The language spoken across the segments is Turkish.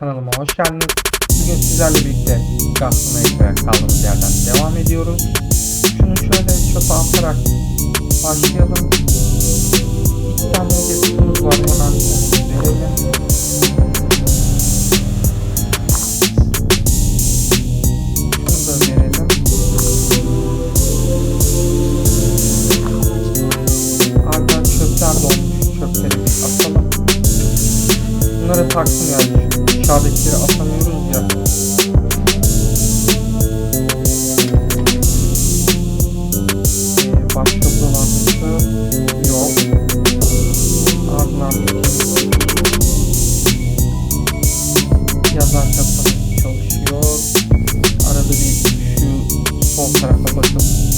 kanalıma hoş geldiniz. Bugün sizlerle birlikte gastronomik kaldığımız yerden devam ediyoruz. Şunu şöyle çöpe atarak başlayalım. İki tane hedefimiz var hemen sol tarafa bakın.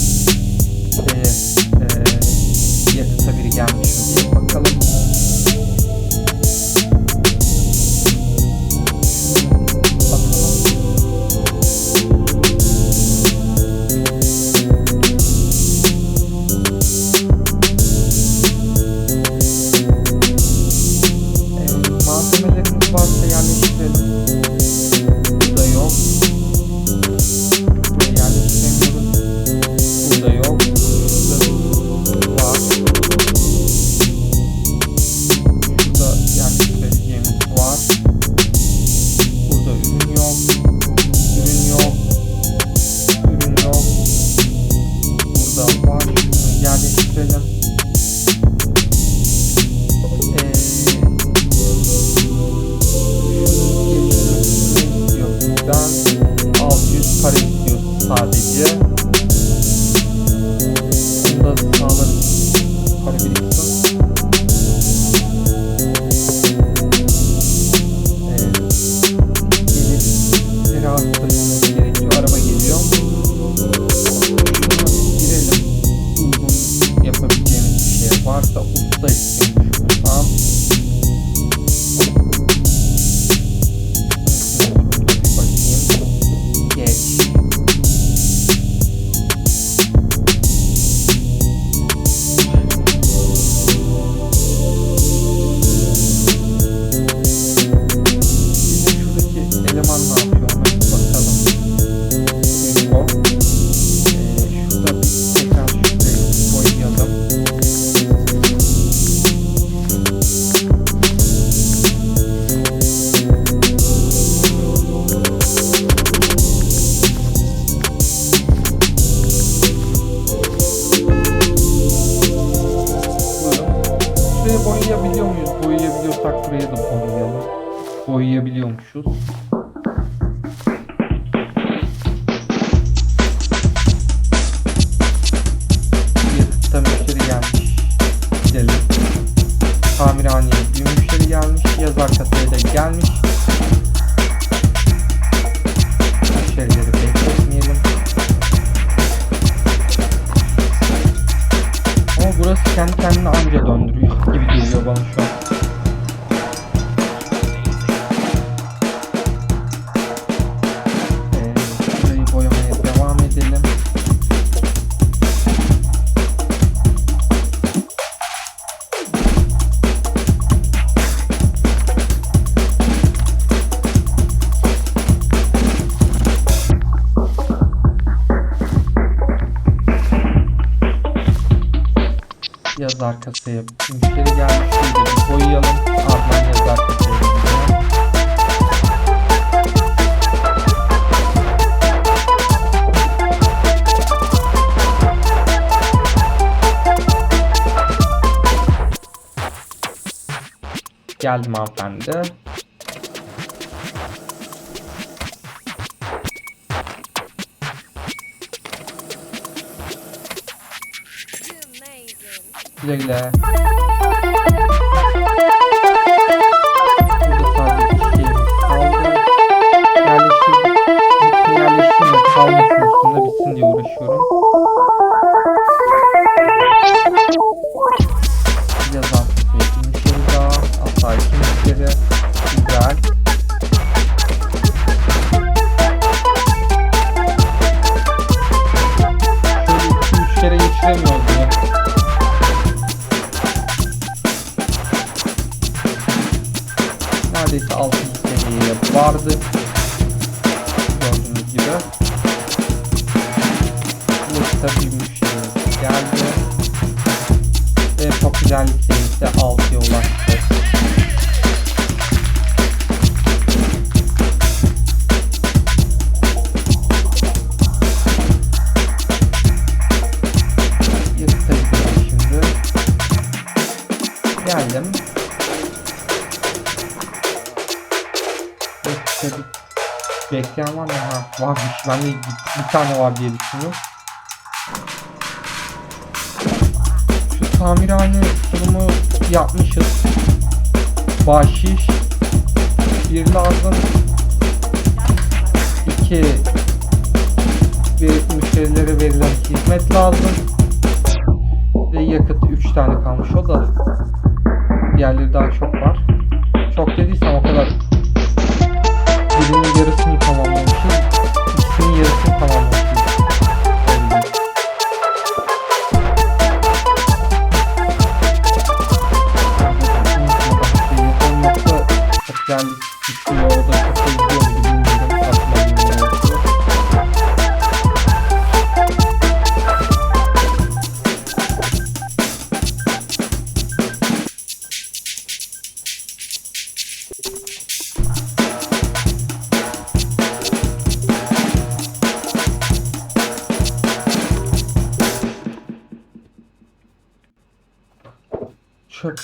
Kulak da gelmiş. Şeyleri bekletmeyelim. Ama burası kendi kendine anca döndürüyor gibi geliyor bana şu an. Şey yaz arkası. Müşteri gelmişti bir boyayalım. Ardından yaz arkası şey yapacağım. Geldim hanımefendi. Güle güle. Yerleştirme, kalmasın üstünde bitsin diye uğraşıyorum. Yırtabilirim. Bekleyen var mı? Ha, varmış. Ben de bir tane var diye düşünüyorum. Şu tamirhane durumu yapmışız. Bahşiş. Bir lazım. İki bir müşterilere verilen hizmet lazım. Ve yakıt 3 tane kalmış o da. Diğerleri daha çok var. Çok dediysem o kadar.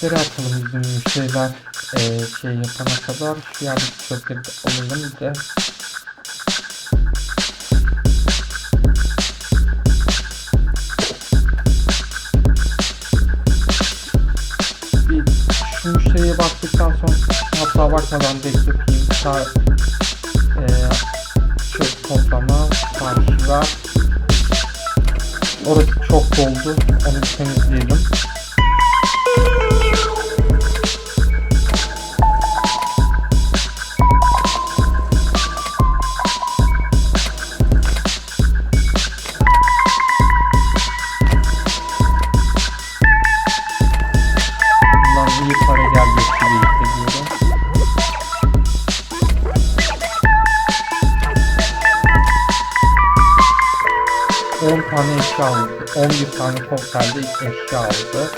Çöpleri atalım bizim müşteriler eee, şey yapana kadar. Şu yerdeki çöpleri alalım bir de. Şu müşteriye baktıktan sonra hatta bakmadan bekleteyim. Sağ, eee çöp toplama siparişi var. Orası çok doldu. Onu temizleyelim. Aldı. 11 tane totalde eşya aldı.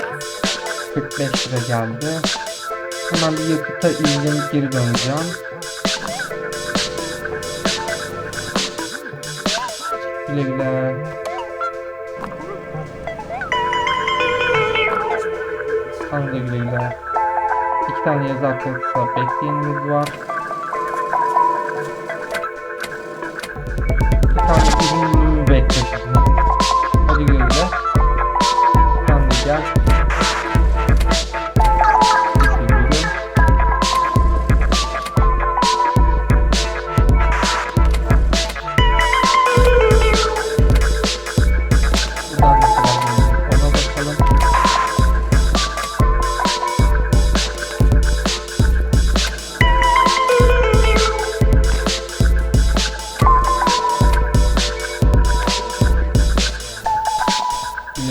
45 lira geldi. Hemen bir yakıta ilgilenip geri döneceğim. Güle güle. Sana da güle güle. İki tane yazı arkadaşlar bekleyenimiz var.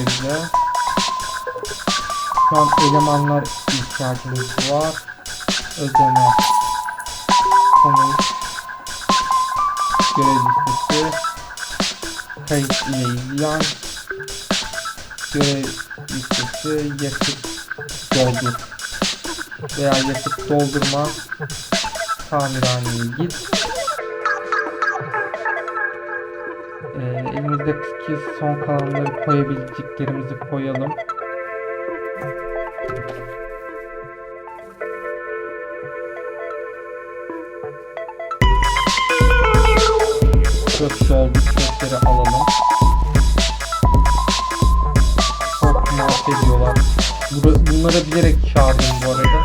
Güle. Şu an elemanlar ihtiyacımız var. Ödeme. Sonuç. Görev listesi. Kayıt ile ilgilen. Görev listesi. Yakıt doldur. Veya yakıt doldurma. Tamirhaneye git. Ee, elimizdeki son kalanları koyabileceklerimizi koyalım. Çöp doldu, çöpleri alalım. Çok mahvediyorlar. Bura- Bunlara bilerek çağırdım bu arada.